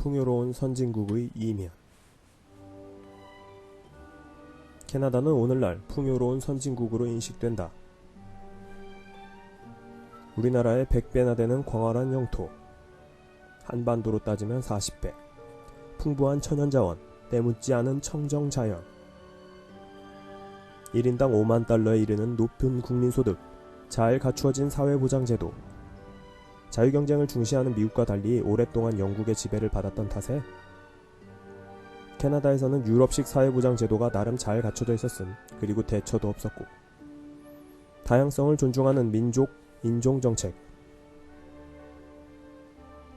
풍요로운 선진국의 이면 캐나다는 오늘날 풍요로운 선진국으로 인식된다. 우리나라의 100배나 되는 광활한 영토, 한반도로 따지면 40배, 풍부한 천연자원, 때묻지 않은 청정자연, 1인당 5만 달러에 이르는 높은 국민소득, 잘 갖추어진 사회보장제도, 자유 경쟁을 중시하는 미국과 달리 오랫동안 영국의 지배를 받았던 탓에 캐나다에서는 유럽식 사회보장 제도가 나름 잘 갖춰져 있었음. 그리고 대처도 없었고. 다양성을 존중하는 민족, 인종 정책.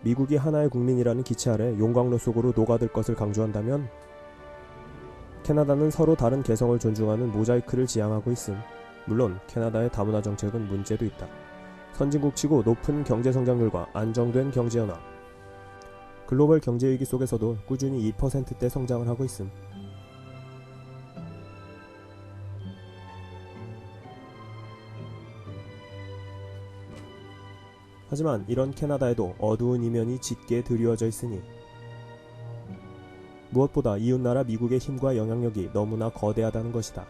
미국이 하나의 국민이라는 기체 아래 용광로 속으로 녹아들 것을 강조한다면 캐나다는 서로 다른 개성을 존중하는 모자이크를 지향하고 있음. 물론 캐나다의 다문화 정책은 문제도 있다. 선진국 치고 높은 경제 성장률과 안정된 경제 연합. 글로벌 경제 위기 속에서도 꾸준히 2%대 성장을 하고 있음. 하지만 이런 캐나다에도 어두운 이면이 짙게 드리워져 있으니 무엇보다 이웃나라 미국의 힘과 영향력이 너무나 거대하다는 것이다.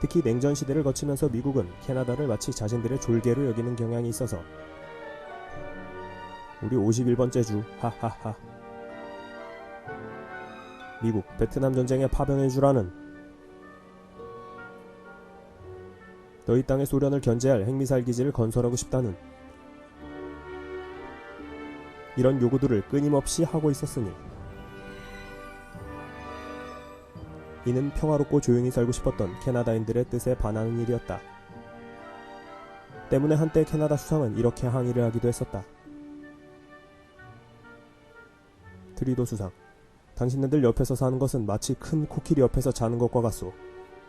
특히 냉전 시대를 거치면서 미국은 캐나다를 마치 자신들의 졸개로 여기는 경향이 있어서 우리 51번째 주 하하하. 미국 베트남 전쟁에 파병해 주라는 너희 땅의 소련을 견제할 핵미사일 기지를 건설하고 싶다는 이런 요구들을 끊임없이 하고 있었으니 이는 평화롭고 조용히 살고 싶었던 캐나다인들의 뜻에 반하는 일이었다. 때문에 한때 캐나다 수상은 이렇게 항의를 하기도 했었다. 트리도 수상. 당신네들 옆에서 사는 것은 마치 큰 코끼리 옆에서 자는 것과 같소.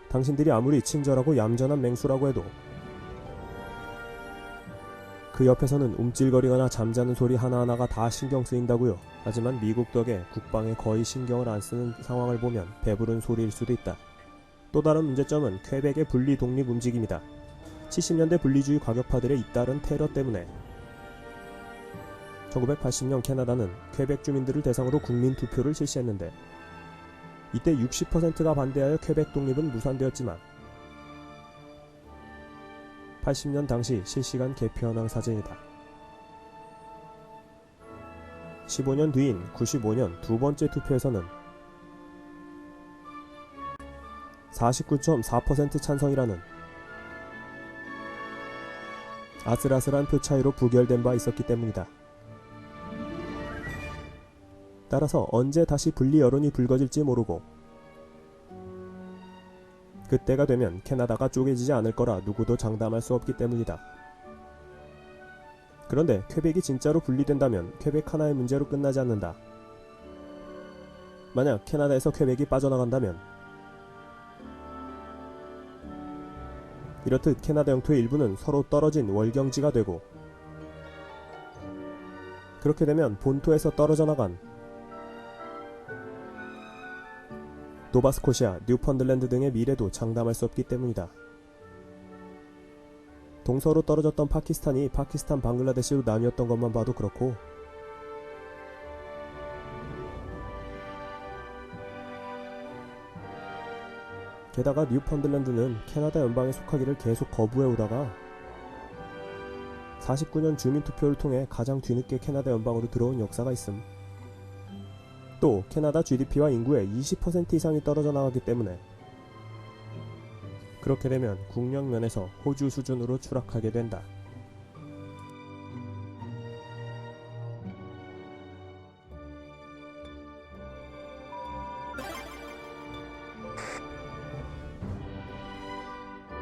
당신들이 아무리 친절하고 얌전한 맹수라고 해도 그 옆에서는 움찔거리거나 잠자는 소리 하나하나가 다 신경 쓰인다고요. 하지만 미국 덕에 국방에 거의 신경을 안 쓰는 상황을 보면 배부른 소리일 수도 있다. 또 다른 문제점은 퀘벡의 분리 독립 움직임이다. 70년대 분리주의 과격파들의 잇따른 테러 때문에 1980년 캐나다는 퀘벡 주민들을 대상으로 국민 투표를 실시했는데 이때 60%가 반대하여 퀘벡 독립은 무산되었지만 80년 당시 실시간 현황 사진이다. 15년 뒤인 95년 두 번째 투표에서는 49.4% 찬성이라는 아슬아슬한 표 차이로 부결된 바 있었기 때문이다. 따라서 언제 다시 분리 여론이 불거질지 모르고 그때가 되면 캐나다가 쪼개지지 않을 거라 누구도 장담할 수 없기 때문이다. 그런데 퀘벡이 진짜로 분리된다면 퀘벡 하나의 문제로 끝나지 않는다. 만약 캐나다에서 퀘벡이 빠져나간다면 이렇듯 캐나다 영토의 일부는 서로 떨어진 월경지가 되고 그렇게 되면 본토에서 떨어져 나간 노바스코시아, 뉴펀들랜드 등의 미래도 장담할 수 없기 때문이다. 동서로 떨어졌던 파키스탄이 파키스탄 방글라데시로 나뉘었던 것만 봐도 그렇고 게다가 뉴펀들랜드는 캐나다 연방에 속하기를 계속 거부해 오다가 49년 주민투표를 통해 가장 뒤늦게 캐나다 연방으로 들어온 역사가 있음. 또 캐나다 GDP와 인구의 20% 이상이 떨어져 나가기 때문에 그렇게 되면 국력 면에서 호주 수준으로 추락하게 된다.